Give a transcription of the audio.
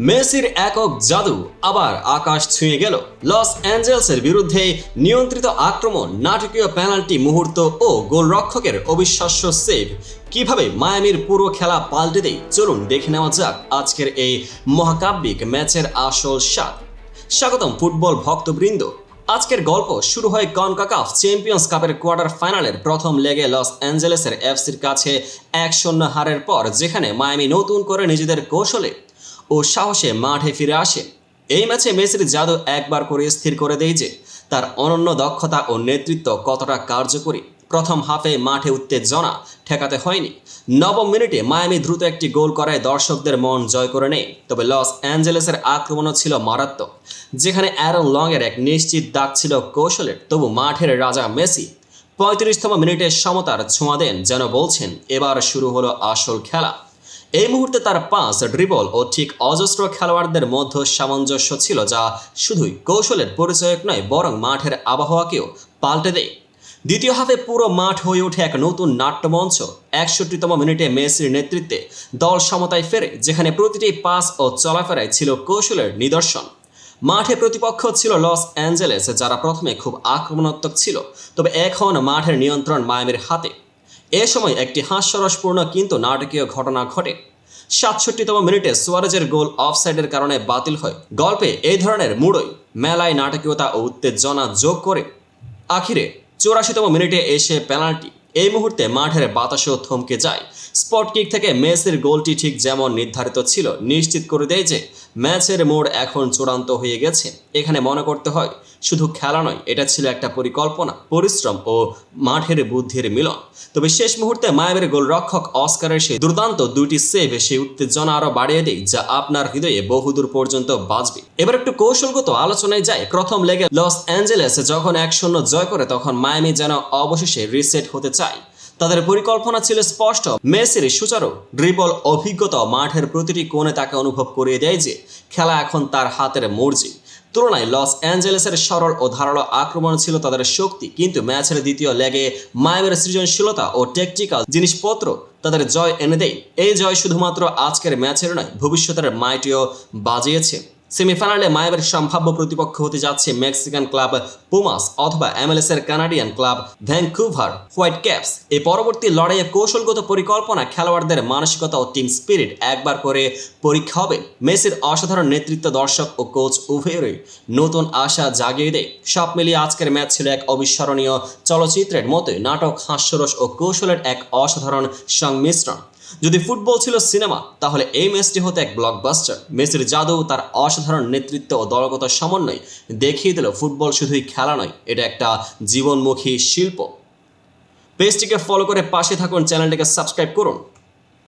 মেসির একক জাদু আবার আকাশ ছুঁয়ে গেল। লস অ্যাঞ্জেলসের বিরুদ্ধে নিয়ন্ত্রিত আক্রমণ, নাটকীয় পেনাল্টি মুহূর্ত ও গোলরক্ষকের অবিশ্বাস্য সেভ। কীভাবে মায়ামির পুরো খেলা পাল্টে দেয় চলুন দেখে নেওয়া যাক আজকের এই মহাকাব্যিক ম্যাচের আসল স্বাদ। স্বাগতম ফুটবল ভক্তবৃন্দ। আজকের গল্প শুরু হয় কনকাকাফ চ্যাম্পিয়ন্স কাপের কোয়ার্টার ফাইনালের প্রথম লেগে লস অ্যাঞ্জেলেসের এফসির কাছে এক শূন্য হারের পর যেখানে মায়ামি নতুন করে নিজেদের কৌশলে ও সাহসে মাঠে ফিরে আসে। এই ম্যাচে মেসির জাদু একবার করে স্থির করে দেয় যে, তার অনন্য দক্ষতা ও নেতৃত্ব কতটা কার্যকরী। প্রথম হাফে মাঠে উত্তেজনা ঠেকাতে হয়নি। নবম মিনিটে মায়ামি দ্রুত একটি গোল করায় দর্শকদের মন জয় করে নেয়। তবে লস অ্যাঞ্জেলেসের আক্রমণও ছিল মারাত্মক, যেখানে অ্যারন লংয়ের এক নিশ্চিত দাগ ছিল কৌশলের। তবু মাঠের রাজা মেসি পঁয়ত্রিশতম মিনিটে সমতার ছোঁয়া দেন যেন বলছেন, এবার শুরু হলো আসল খেলা। এই মুহূর্তে তার পাঁচ ড্রিবল ও ঠিক অজস্র খেলোয়াড়দের মধ্যে সামঞ্জস্য ছিল যা শুধুই কৌশলের পরিচয়ক নয়, বরং মাঠের আবহাওয়াকেও পাল্টে দেয়। দ্বিতীয় হাফে পুরো মাঠ হয়ে ওঠে এক নতুন নাট্যমঞ্চ। একষট্টিতম মিনিটে মেসির নেতৃত্বে দল সমতায় ফেরে, যেখানে প্রতিটি পাস ও চলাফেরায় ছিল কৌশলের নিদর্শন। মাঠে প্রতিপক্ষ ছিল লস অ্যাঞ্জেলেস, যারা প্রথমে খুব আক্রমণাত্মক ছিল, তবে এখন মাঠের নিয়ন্ত্রণ মায়ামের হাতে। এ সময় একটি হাস্যরসপূর্ণ কিন্তু নাটকীয় ঘটনা ঘটে। সাতষট্টিতম মিনিটে সুয়ারেজের গোল অফসাইডের কারণে বাতিল হয়। গল্পে এই ধরনের মুড়োই, মেলায় নাটকীয়তা ও উত্তেজনা যোগ করে। আখিরে চৌরাশিতম মিনিটে এসে পেনাল্টি। এই মুহূর্তে মাঠের বাতাসও থমকে যায়। স্পট কিক থেকে মেসির গোলটি ঠিক যেমন নির্ধারিত ছিল, নিশ্চিত করে দেয় যে ম্যাচের মোড় এখন চূড়ান্ত হয়ে গেছে। এখানে মনে করতে হয়, শুধু খেলা নয়, এটা ছিল একটা পরিকল্পনা, পরিশ্রম ও মাঠের বুদ্ধির মিলন। তবে শেষ মুহূর্তে মায়াবের গোলরক্ষক অস্কারের সেই দুর্দান্ত দুইটি সেভ সেই উত্তেজনা আরও বাড়িয়ে দেয়, যা আপনার হৃদয়ে বহুদূর পর্যন্ত বাঁচবে। এবার একটু কৌশলগত আলোচনায় যায় প্রথম লেগে লস অ্যাঞ্জেলেস যখন এক শূন্য জয় করে, তখন মায়ামি যেন অবশেষে রিসেট হতে চায়। তাদের পরিকল্পনা ছিল স্পষ্ট। মেসির সুচারু ড্রিবল অভিজ্ঞতা মাঠের প্রতিটি কোণে তাকে অনুভব করিয়ে দেয় যে, খেলা এখন তার হাতের মর্জি। তুলনায় লস অ্যাঞ্জেলেসের সরল ও ধারালো আক্রমণ ছিল তাদের শক্তি, কিন্তু ম্যাচের দ্বিতীয় লেগে মায়ামের সৃজনশীলতা ও টেকটিক্যাল জিনিসপত্র তাদের জয় এনে দেয়। এই জয় শুধুমাত্র আজকের ম্যাচের নয়, ভবিষ্যতের মাইটিও বাজিয়েছে। সেমিফাইনালে মায়াবের সম্ভাব্য প্রতিপক্ষ হতে যাচ্ছে মেক্সিকান ক্লাব পুমাস অথবা এমএলএস এর Canadian club Vancouver Whitecaps. এই পরবর্তী লড়াইয়ে কৌশলগত পরিকল্পনা খেলোয়াড়দের মানসিকতা ও টিম স্পিরিট একবার করে পরীক্ষা হবে। মেসির অসাধারণ নেতৃত্ব দর্শক ও কোচ উভয়েরই নতুন আশা জাগিয়ে দেয়। সব মিলিয়ে আজকের ম্যাচ ছিল এক অবিস্মরণীয় চলচ্চিত্রের মতোই। নাটক হাস্যরস ও কৌশলের এক অসাধারণ সংমিশ্রণ। যদি ফুটবল ছিল সিনেমা, তাহলে এই ম্যাচটি হতো এক ব্লকবাস্টার মেসির জাদু, তার অসাধারণ নেতৃত্ব ও দলগত সমন্বয় দেখিয়ে দিল ফুটবল শুধুই খেলা নয়, এটা একটা জীবনমুখী শিল্প। পেজটিকে ফলো করে পাশে থাকুন চ্যানেলটিকে সাবস্ক্রাইব করুন।